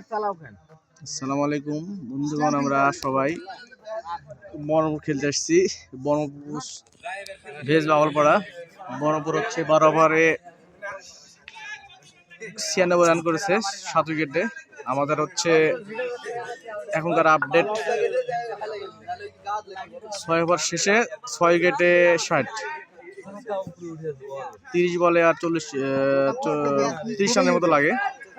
আসসালামু আলাইকুম। বন্ধুগণ, আমরা সবাই বনপুর খেলতে আসছি। বনপুর ভেজ বাগলপাড়া বনপুর হচ্ছে বারো ওভারে ছিয়ানব্বই রান করেছে, সাত উইকেটে। আমাদের হচ্ছে এখনকার আপডেট ছয় ওভার শেষে ছয় উইকেটে ষাট। তিরিশ বলে আর চল্লিশ তিরিশ রানের মতো লাগে।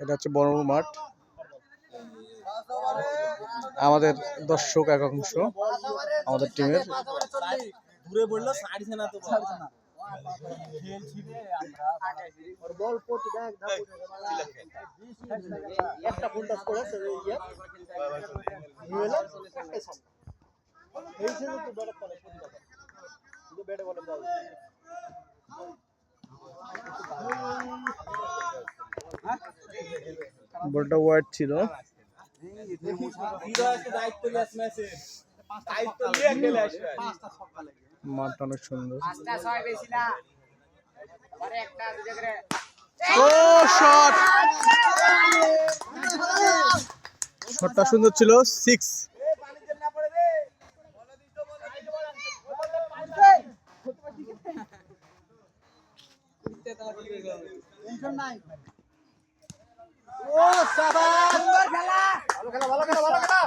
এটা হচ্ছে বড় মাঠ। আমাদের দর্শক একাংশ আমাদের টিমের। দূরে না তো একটা ফুল টাচ করে সে ইয়ে হলো এই ছিল তো ব্যাট করে শুধু ব্যাটে বলে বল বলটা ওয়াইড ছিল। মাঠটা অনেক সুন্দর। শটটা সুন্দর ছিল সিক্স ও সাবাস। সুন্দর খেলা। ভালো খেলা ভালো খেলা ভালো খেলা।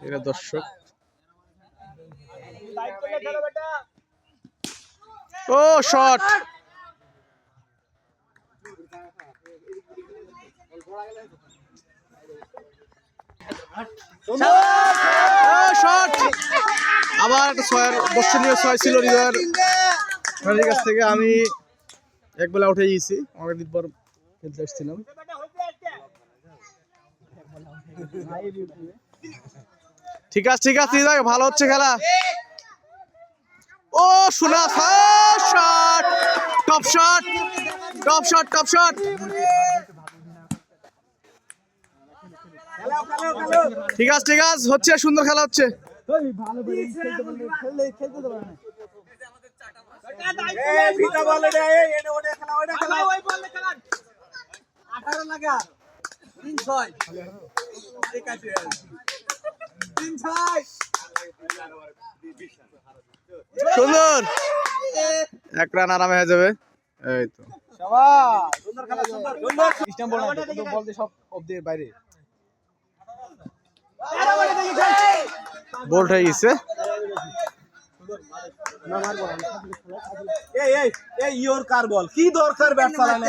এটা দর্শক দায়িত্ব নিয়ে খেলো বেটা ও শট শট আবার একটা ছয়ের, দর্শনীয় ছয় ছিল হৃদয়ের। হৃদয়ের কাছ থেকে আমি এক বেলা উঠে গিয়েছি। আমাকে দিনপর খেলতে এসেছিলাম ঠিক আছে ঠিক আছে, হৃদয়, ভালো হচ্ছে খেলা। ও শোনা shot. Top shot top shot top shot. ঠিক আছে ঠিক আছে হচ্ছে সুন্দর খেলা হচ্ছে। এই ভিটা বলে রে এই এনে ওনে খেলা ওনে খেলা ওই বলে খেলা 18 লাগা 3 6 ঠিক আছে 3 6 সুন্দর। এক রান আরামে হয়ে যাবে। এই তো। সুন্দর খেলা সুন্দর। বল সব অব্দি বাইরে। বোল্ট হয়ে গেছে। এই এই এই ইওর কার বল? কি দরকার ব্যাট চালানো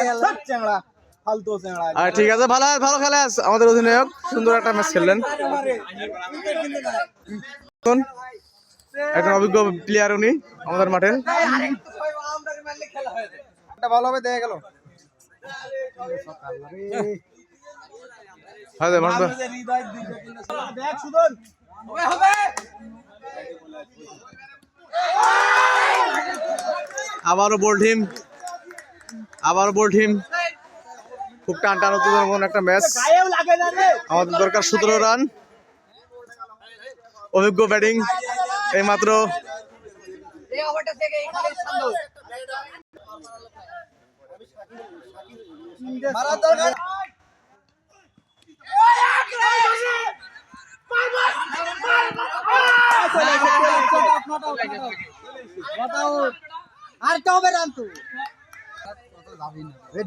ফালতু চ্যাংড়া। আর ঠিক আছে ভালো ভালো খেলা আছে আমাদের অধিনায়ক। সুন্দর একটা ম্যাচ খেললেন। এখন একজন অভিজ্ঞ প্লেয়ার উনি আমাদের মাঠে। একটা ভালো হবে দেখা গেল। হ্যাঁ দেখ সুদন। হবে হবে। আবারও বোল্ড হিম। আবারও বোল্ড হিম। খুব টান টান মন একটা ম্যাচ। আমাদের দরকার সতেরো রান। অভিজ্ঞ ব্যাটিং। এইমাত্র এই ওভারটা থেকে এখানে শান্ত মারা দরকার আর হবে রান তো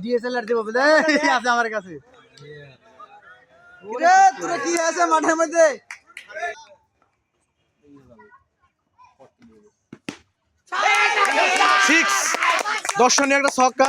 ডিএসএলআর দেবো আছে আমার কাছে তোরা কি আছে মাঠের মধ্যে সিক্স দর্শনীয় একটা ছক্কা।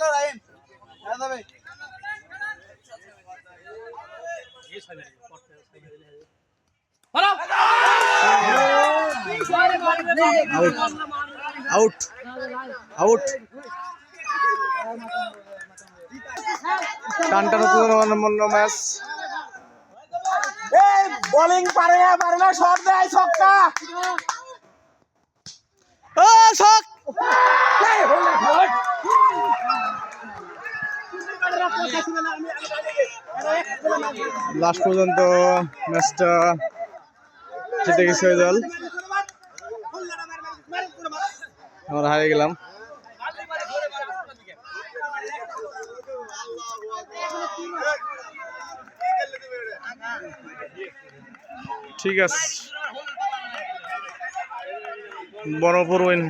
যাবে আউট। আউট। আউট টান টান হচ্ছে ম্যাচ। এই বোলিং পারে না পারে না শট দেয় ছক্কা। ও শট! লাস্ট পর্যন্ত ম্যাচটা জিতে গেছে দল আমরা হারিয়ে গেলাম। ঠিক আছে। বনপুর উইন